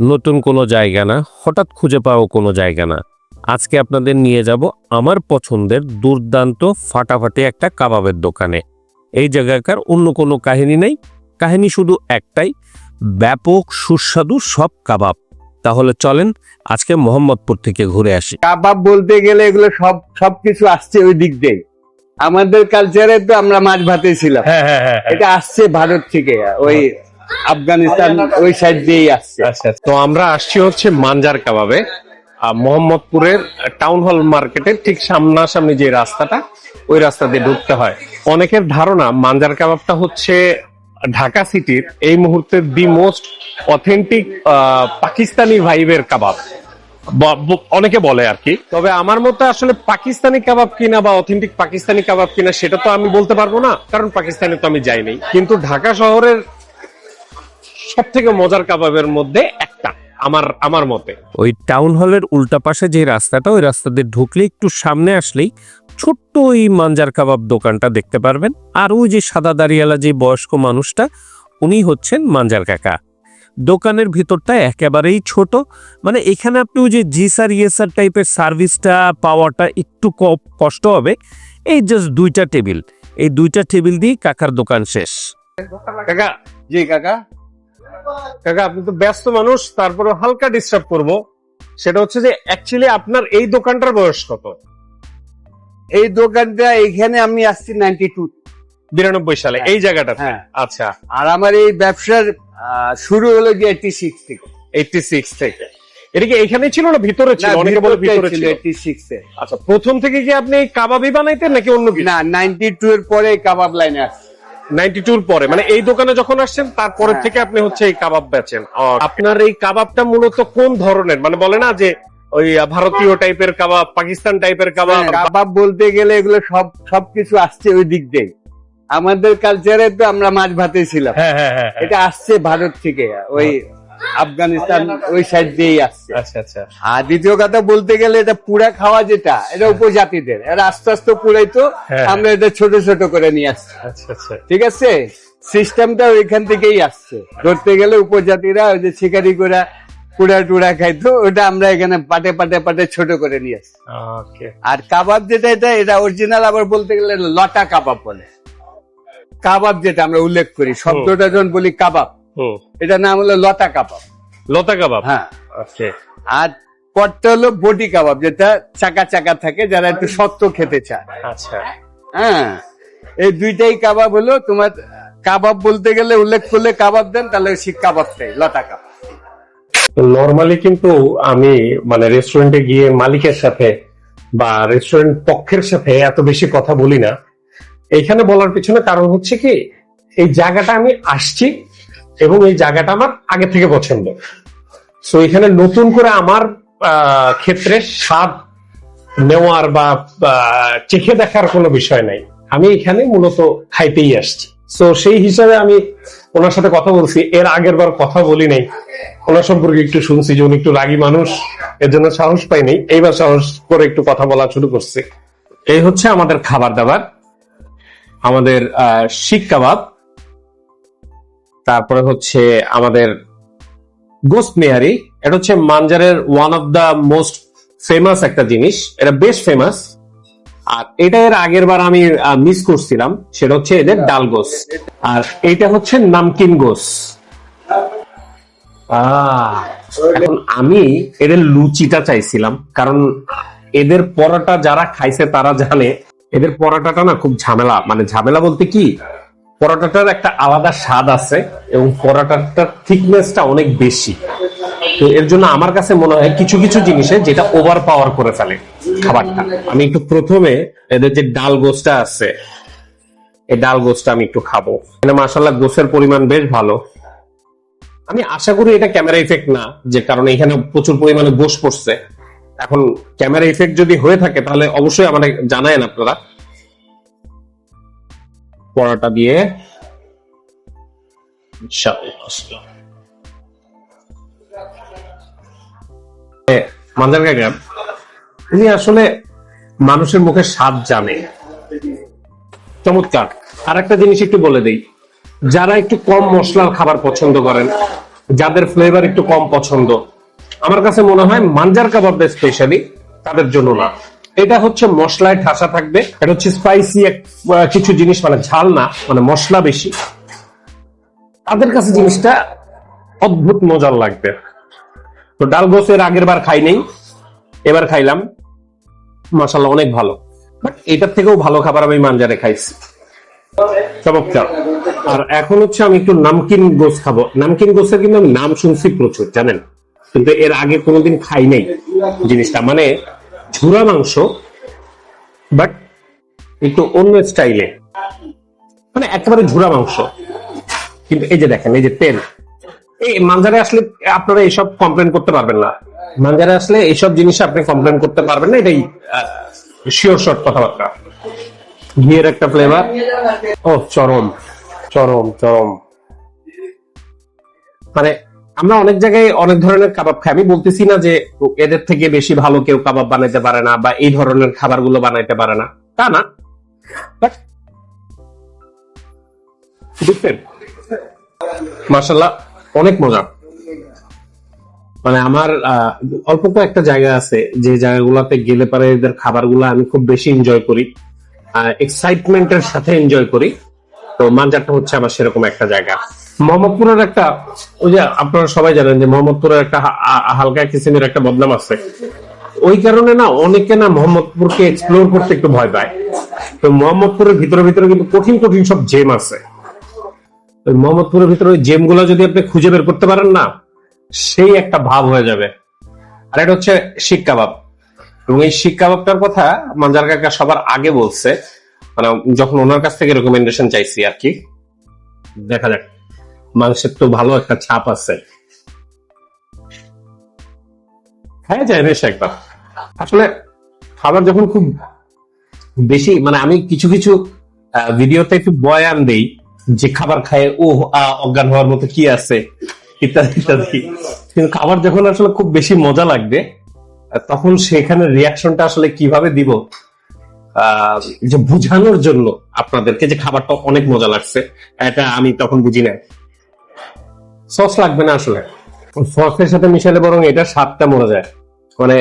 নতুন কোনো জায়গা না হঠাৎ খুঁজে পাওয়া কোনো জায়গা না। আজকে আপনাদের নিয়ে যাব আমার পছন্দের দুর্দান্ত ফাটাফাটি একটা কাবাবের দোকানে। এই জায়গাকার অন্য কোনো কাহিনী নেই কাহিনী শুধু একটাই ব্যাপক সুস্বাদু সব কাবাব। তাহলে চলেন আজকে মোহাম্মদপুর থেকে ঘুরে আসি। কাবাব বলতে গেলে এগুলো সব সবকিছু আসছে ওই দিক দিয়ে। আমাদের কালচারে তো আমরা মাছ ভাতে ছিলাম। হ্যাঁ হ্যাঁ হ্যাঁ। এটা আসছে ভারত থেকে ওই আফগানিস্তান ওই সাইড দিয়েই আসছে। আচ্ছা তো আমরা আসছি হচ্ছে মানজার কাবাবে। মোহাম্মদপুরের টাউন হল মার্কেটের ঠিক সামনাসামনি যে রাস্তাটা, ওই রাস্তা দিয়ে ঢুকতে হয়। অনেকের ধারণা মানজার কাবাবটা হচ্ছে ঢাকা সিটির এই মুহূর্তে দি মোস্ট অথেন্টিক পাকিস্তানি ভাইবের কাবাব। অনেকে বলে আর কি। তবে আমার মতে আসলে পাকিস্তানি কাবাব কিনা বা অথেন্টিক পাকিস্তানি কাবাব কিনা, সেটা তো আমি বলতে পারব না, কারণ পাকিস্তানে তো আমি যাইনি। কিন্তু ঢাকা শহরের সব থেকে মজার কাবাবের মধ্যে একটা আমার আমার মতে। ওই টাউন হলের উল্টা পাশে যে রাস্তাটা ওই রাস্তা দিয়ে ঢুকলে একটু সামনে আসলেই ছোট্ট ওই মাঞ্জার কাবাব দোকানটা দেখতে পারবেন। আর ওই যে সাদা দাঁড়িয়ালা যে বয়স্ক মানুষটা উনি হচ্ছেন মাঞ্জার কাকা। দোকানের ভিতরটা একেবারেই ছোট। মানে এখানে আপনি ওই যে জি স্যার ইয়ে স্যার টাইপের সার্ভিসটা পাওয়াটা একটু কষ্ট হবে। এই জাস্ট দুইটা টেবিল। এই দুইটা টেবিল দিয়ে কাকার দোকান শেষ। কাকা জি কাকা। কাকা আপনি তো ব্যস্ত মানুষ তারপরে হালকা ডিস্টার্ব করব। সেটা হচ্ছে যে অ্যাকচুয়ালি আপনার এই দোকানটার বয়স কত? এই দোকানটা এখানে আমি আসছি নাইনটি টু বিরানব্বই সালে এই জায়গাটা? হ্যাঁ। আচ্ছা। আর আমার এই ব্যবসার শুরু হলো যে এইটি সিক্স থেকে। এইটটি সিক্স থেকে। এটা কি এখানে ছিল না ভিতরে ছিল? অনেকে বলে ভিতরে ছিল এইটি এ। আচ্ছা প্রথম থেকে কি আপনি কাবাবই বানাইতেন নাকি অন্য কিছু? না নাইনটি টু এর পরে কাবাব লাইনে আসছে। নাইনটি টুর পরে। মানে এই দোকানে যখন আসছেন তারপরে হ্যাঁ। থেকে আপনি হচ্ছে এই কাবাব বেচেন। আপনার এই কাবাবটা মূলত কোন ধরনের? মানে বলে না যে ওই ভারতীয় টাইপের কাবাব পাকিস্তান টাইপের কাবাব হ্যাঁ, কাবাব। বলতে গেলে এগুলো সব সবকিছু আসছে ওই দিক দিয়ে। আমাদের কালচারে তো আমরা মাছ ভাতে ছিলাম। হ্যাঁ। এটা আসছে ভারত থেকে ওই আফগানিস্তান ওই সাইড দিয়েই আসছে। আচ্ছা আচ্ছা। আর দ্বিতীয় কথা বলতে গেলে এটা পুরা খাওয়া যেটা এটা উপজাতিদের। এরা আস্তে আস্তে পুরাইতো হ্যাঁ। আমরা এটা ছোট ছোট করে নিয়ে আসছি। আচ্ছা আচ্ছা। ঠিক আছে? সিস্টেমটা ওইখান থেকেই আসছে। ধরতে গেলে উপজাতিরা ওই যে শিকারি করে পুরা টুড়া খাইতো ওটা আমরা এখানে পাটে পাটে পাটে ছোট করে নিয়ে আসছি। আর কাবাব যেটা এটা এটা অরিজিনাল আবার বলতে গেলে লটা কাবাব বলে। কাবাব যেটা আমরা উল্লেখ করি শব্দটা যখন বলি কাবাব হুম এটা নাম হলো লতা কাবাব। লতা কাবাব? হ্যাঁ। ওকে। আর পরটা হলো বটি কাবাব যেটা চাকা চাকা থাকে যারা একটু শক্ত খেতে চায়। আচ্ছা। হ্যাঁ। এই দুইটাই কাবাব হলো তোমার কাবাব বলতে গেলে উল্লেখ করলে কাবাব দেন তাহলে সেই কাবাবটাই লতা কাবাব। নর্মালি কিন্তু আমি মানে রেস্টুরেন্টে গিয়ে মালিকের সাথে বা রেস্টুরেন্ট পক্ষের সাথে এত বেশি কথা বলি না। এখানে বলার পিছনে কারণ হচ্ছে কি এই জায়গাটা আমি আসছি এবং এই জায়গাটা আমার আগে থেকে পছন্দ। সো এখানে নতুন করে আমার ক্ষেত্রে স্বাদ নেওয়ার বা চেখে দেখার কোনো বিষয় নাই। আমি এখানে মূলত খাইতেই আসছি। সো সেই হিসাবে আমি ওনার সাথে কথা বলছি। এর আগের বার কথা বলি নাই। ওনার সম্পর্কে একটু শুনছি যে উনি একটু রাগী মানুষ, এর জন্য সাহস পাইনি এইবার সাহস করে একটু কথা বলা শুরু করছে। এই হচ্ছে আমাদের খাবার দাবার। আমাদের শিক কাবাব। তারপরে হচ্ছে আমাদের গোস্ট নেহারি এটা হচ্ছে মানজারের one of the most famous একটা জিনিস, এটা বেশ ফেমাস আর এটা এর আগের বার আমি মিস করছিলাম, সেটা হচ্ছে এদের ডাল গোস। আর এইটা হচ্ছে নামকিন গোস। এখন আমি এদের লুচিটা চাইছিলাম, কারণ এদের পরোটা যারা খাইছে তারা জানে, এদের পরোটাটা না খুব ঝামেলা মানে ঝামেলা বলতে কি পরোটাটার একটা আলাদা স্বাদ আছে এবং পরোটাটার থিকনেসটা অনেক বেশি। তো এর জন্য আমার কাছে মনে হয় কিছু কিছু জিনিসে যেটা ওভার পাওয়ার করে ফেলে খাবারটা। আমি একটু প্রথমে এদের যে ডাল গোসটা আছে, এই ডাল গোসটা আমি একটু খাব। এখানে মাসাল্লাহ গোসের পরিমাণ বেশ ভালো। আমি আশা করি এটা ক্যামেরা ইফেক্ট না, যে কারণে এখানে প্রচুর পরিমাণে গোস পড়ছে। এখন ক্যামেরা ইফেক্ট যদি হয়ে থাকে, তাহলে অবশ্যই আমাদের জানায়েন আপনারা। পড়াটা দিয়ে আসলে মানুষের মুখে স্বাদ জানে। চমৎকার। আর একটা জিনিস একটু বলে দেই। যারা একটু কম মশলার খাবার পছন্দ করেন, যাদের ফ্লেভার একটু কম পছন্দ, আমার কাছে মনে হয় মাঞ্জার কাবাবটা স্পেশালি তাদের জন্য না। এটা হচ্ছে মশলায় ঠাসা থাকবে। এটা হচ্ছে স্পাইসি কিছু জিনিস মানে ঝাল না মানে মশলা বেশি। তাদের কাছে জিনিসটা অদ্ভুত মজার লাগবে। তো ডাল গোসের আগের বার খাই নেই, এবার খাইলাম। মাসাল্লাহ অনেক ভালো। বাট এটার থেকেও ভালো খাবার আমি মাঞ্জারে খাইছি। চমৎকার। আর এখন হচ্ছে আমি একটু নামকিন গোস খাব। নামকিন গোসের কিন্তু আমি নাম শুনছি প্রচুর, জানেন? কিন্তু এর আগে কোনোদিন খাই নাই জিনিসটা। মানে ঝুরা মাংস বাট একটু অন্য স্টাইলে। মানে একেবারে ঝুরা মাংস। কিন্তু এই যে দেখেন, এই যে তেল। এই মাঞ্জারে আসলে আপনারা এইসব কমপ্লেন করতে পারবেন না। মাঞ্জারে আসলে এইসব জিনিস আপনি কমপ্লেন করতে পারবেন না, এটাই শিওর শর্ট কথাবার্তা। ঘিয়ের একটা ফ্লেভার ও, চরম চরম চরম। মানে আমরা অনেক জায়গায় অনেক ধরনের কাবাব খাই। আমি বলতেছি না যে এদের থেকে বেশি ভালো কেউ কাবাব বানাইতে পারে না বা এই ধরনের খাবারগুলো বানাইতে পারে না। তা না। বাট মার্শাল্লাহ অনেক মজা। মানে আমার অল্প কয়েকটা জায়গা আছে যে জায়গাগুলোতে গেলে পরে এদের খাবারগুলো আমি খুব বেশি এনজয় করি। এক্সাইটমেন্টের সাথে এনজয় করি। তো মাঞ্জারটা হচ্ছে আমার সেরকম একটা জায়গা। মোহাম্মদপুরের একটা, ওই যে আপনারা সবাই জানেন যে মোহাম্মদপুরের একটা হালকা কিসিমের একটা বদনাম আছে। ওই কারণে না অনেকে না মোহাম্মদপুরকে এক্সপ্লোর করতে একটু ভয় পায়। তো মোহাম্মদপুরের ভিতরে ভিতরে কিন্তু কঠিন কঠিন সব জেম আছে। মোহাম্মদপুরের ভিতরে ওই জেমগুলো যদি আপনি খুঁজে বের করতে পারেন না, সেই একটা ভাব হয়ে যাবে। আর এটা হচ্ছে শিক কাবাব। এবং এই শিক কাবাবটার কথা মাঞ্জার কাকা সবার আগে বলছে। মানে যখন ওনার কাছ থেকে রেকমেন্ডেশন চাইছি আর কি। দেখা যাক। মাংসের তো ভালো একটা ছাপ আছে। হ্যাঁ যায় বেশ একবার। আসলে খাবার যখন খুব বেশি মানে আমি কিছু কিছু ভিডিওতে একটু বয়ান দেই, যে খাবার খায় ও অজ্ঞান হওয়ার মতো কি আছে, ইত্যাদি ইত্যাদি। কিন্তু খাবার যখন আসলে খুব বেশি মজা লাগবে, তখন সেখানে রিয়াকশনটা আসলে কীভাবে দিব যে বোঝানোর জন্য আপনাদেরকে যে খাবারটা অনেক মজা লাগছে, এটা আমি তখন বুঝি না সস লাগবে না আসলে। সসের সাথে মিশালে বরং এটা স্বাদটা মরে যায়। মানে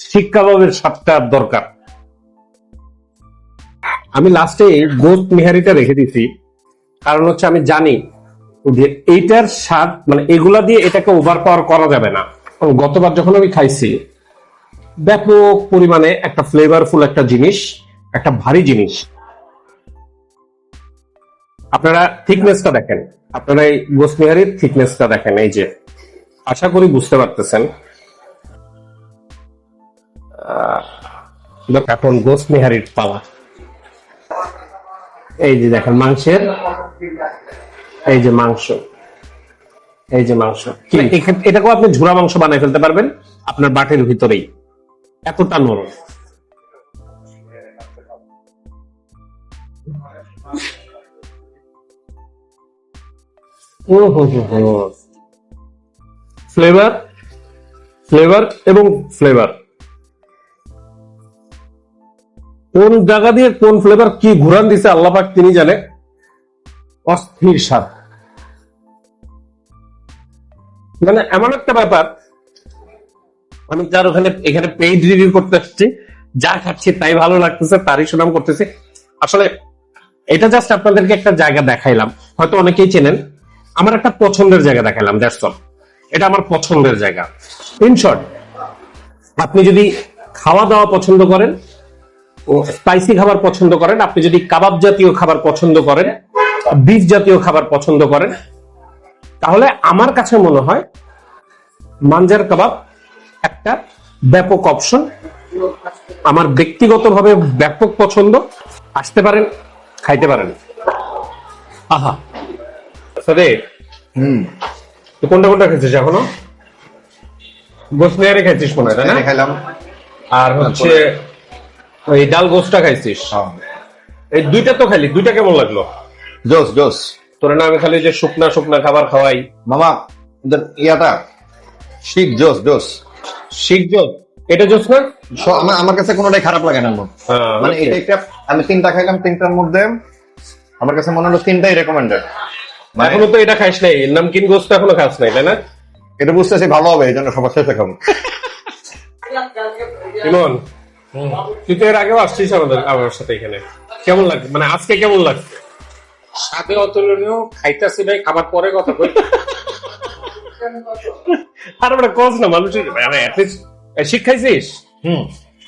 শিক কাবাবের স্বাদটা দরকার। আমি লাস্টে গোস্ত মিহারিটা রেখে দিছি। কারণ হচ্ছে আমি জানি যে এইটার স্বাদ মানে এগুলা দিয়ে এটাকে ওভার পাওয়ার করা যাবে না। গতবার যখন আমি খাইছি, ব্যাপক পরিমাণে একটা ফ্লেভারফুল একটা জিনিস, একটা ভারী জিনিস আপনারা থিকনেসটা দেখেন। আপনারা এই গোসমিহারির থিকনেসটা দেখেন, এই যে। আশা করি বুঝতে পারতেছেন। এখন গোসমিহারির পাওয়া এই যে দেখেন মাংসের, এই যে মাংস। এই যে মাংস। এটাকেও আপনি ঝুরা মাংস বানাই ফেলতে পারবেন। আপনার বাটির ভিতরেই। এতটা নরম। ফ্লেভার ফ্লেভার এবং ফ্লেভার কোন জায়গা দিয়ে কোন ফ্লেভার কি ঘুরান দিছে আল্লাহ পাক তিনি জানে? অস্থির স্বাদ। মানে এমন একটা ব্যাপার, আমি যার ওখানে, এখানে পেইড রিভিউ করতে আসছি, যা খাচ্ছি তাই ভালো লাগতেছে, তারই সুনাম করতেছি। আসলে এটা জাস্ট আপনাদেরকে একটা জায়গা দেখাইলাম। হয়তো অনেকেই চেনেন আমার একটা পছন্দের জায়গা দেখালাম দ্যাটস এটা আমার পছন্দের জায়গা। ইন শর্ট আপনি যদি খাওয়া দাওয়া পছন্দ করেন, ও স্পাইসি খাবার পছন্দ করেন, আপনি যদি কাবাব জাতীয় খাবার পছন্দ করেন বিফ জাতীয় খাবার পছন্দ করেন, তাহলে আমার কাছে মনে হয় মাঞ্জার কাবাব একটা ব্যাপক অপশন আমার ব্যক্তিগতভাবে ব্যাপক পছন্দ। আসতে পারেন, খাইতে পারেন। আহা সরে হুম। তুই কোনটা কোনটা খেয়েছিস এখনও? গোস নেয়ারে খাইছিস মনে হয় তাই না? খাইলাম আর হচ্ছে ওই ডাল গোসটা খাইছিস? হ্যাঁ। এই দুইটা তো খাইলি দুইটা কেমন লাগল? জোস জোস। তোর না আমি খালি যে শুকনা শুকনা খাবার খাওয়াই। মামা ইয়াটা? শিখ জোস জোস। শিখ জোস? এটা জোস না? আমার আমার কাছে কোনোটাই খারাপ লাগে না হ্যাঁ, মানে এটা একটা আমি তিনটা খাইলাম তিনটার মধ্যে আমার কাছে মনে হলো তিনটাই রেকমেন্ডেড মানে এখনও তো এটা খাইস নাই নামকিন গোস্ত এখনও খাস নাই তাই না? এটা বুঝতেছি ভালো হবে এই জন্য সবার শেষে খাব। ইমন তুই তো এর আগেও আসছিস আমাদের আমার সাথে এখানে। কেমন লাগছে? মানে আজকে কেমন লাগছে? স্বাদে অতুলনীয় খাইতাছি ভাই খাবার পরে কথা কই। আর আমরা কস না মানুষের মানে শিক্ষাইছিস হুম।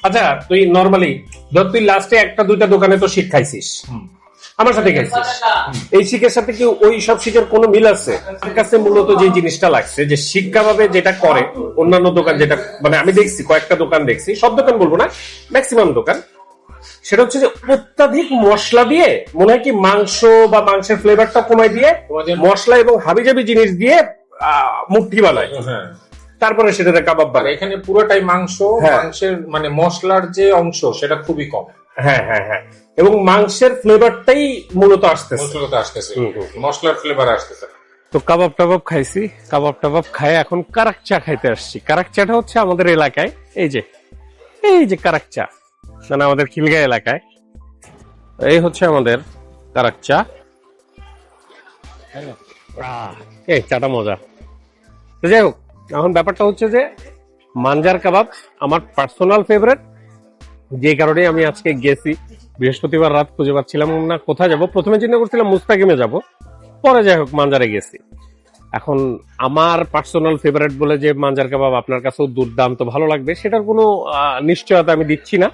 আচ্ছা তুই নর্মালি ধর তুই লাস্টে একটা দুইটা দোকানে তো শিখ খাইছিস আমার সাথে খাইছিস এই শিখের সাথে কি ওই সব শিখের কোনো মিল আছে? আমার কাছে মূলত যে জিনিসটা লাগছে যে শিক্ষাভাবে যেটা করে অন্যান্য দোকান যেটা মানে আমি দেখছি কয়েকটা দোকান দেখছি সব দোকান বলব না ম্যাক্সিমাম দোকান। সেটা হচ্ছে যে অত্যাধিক মশলা দিয়ে মনে হয় কি মাংস বা মাংসের ফ্লেভারটা কমাই দিয়ে মশলা এবং হাবিজাবি জিনিস দিয়ে আহ, মুঠি বানায়। হ্যাঁ তারপরে সেটাতে কাবাব বানায়। এখানে পুরোটাই মাংস হ্যাঁ। মাংসের মানে মশলার যে অংশ সেটা খুবই কম। হ্যাঁ হ্যাঁ হ্যাঁ। এবং মাংসের ফ্লেভারটাই মূলত আসতেছে। মশলাটা আসতেছে। মশলার ফ্লেভার আসতেছে। তো কাবাব টাবাব খাইছি কাবাব টাবাব খাই এখন কারাক চা খাইতে আসছি। কারাক চাটা হচ্ছে আমাদের এলাকায় এই যে এই যে কারাক চা মানে আমাদের খিলগা এলাকায় এই হচ্ছে আমাদের কারাক চা। এই চাটা মজা। তো যাই হোক এখন ব্যাপারটা হচ্ছে যে মানজার কাবাব আমার পার্সোনাল ফেভারিট যে কারণে আমি আজকে গেছি। বৃহস্পতিবার রাত খুঁজে পাচ্ছিলাম না, কোথায় যাব? প্রথমে চিন্তা করছিলাম মুস্তাকিমে যাব। পরে যাই হোক, মাঞ্জারে গেছি। এখন আমার পার্সোনাল ফেভারিট বলে যে মাঞ্জার কাবাব আপনার কাছেও দুর্দান্ত ভালো লাগবে, সেটার কোনো নিশ্চয়তা আমি দিচ্ছি না।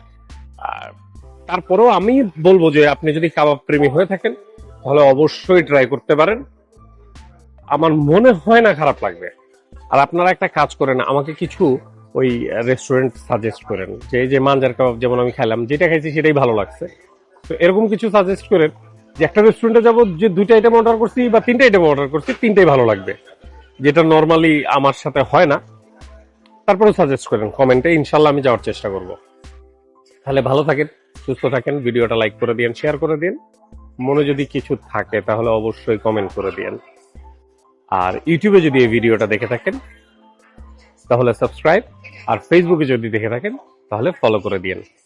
আর তারপরেও আমি বলব যে আপনি যদি কাবাব প্রেমী হয়ে থাকেন, তাহলে অবশ্যই ট্রাই করতে পারেন। আমার মনে হয় না খারাপ লাগবে। আর আপনারা একটা কাজ করেন, আমাকে কিছু ওই রেস্টুরেন্ট সাজেস্ট করেন। যে যে মাঞ্জার কাবাব যেমন আমি খেলাম যেটা খাইছি সেটাই ভালো লাগছে। তো এরকম কিছু সাজেস্ট করেন যে, একটা রেস্টুরেন্টে যাব, যে দুইটা আইটেম অর্ডার করছি বা তিনটা আইটেম অর্ডার করছি, তিনটাই ভালো লাগবে। যেটা নর্মালি আমার সাথে হয় না। তারপরে সাজেস্ট করেন কমেন্টে ইনশাল্লাহ আমি যাওয়ার চেষ্টা করব। তাহলে ভালো থাকেন, সুস্থ থাকেন, ভিডিওটা লাইক করে দিন শেয়ার করে দিন। মনে যদি কিছু থাকে, তাহলে অবশ্যই কমেন্ট করে দিন আর ইউটিউবে যদি এই ভিডিওটা দেখে থাকেন, তাহলে সাবস্ক্রাইব আর ফেসবুকে যদি দেখে থাকেন তাহলে ফলো করে দিন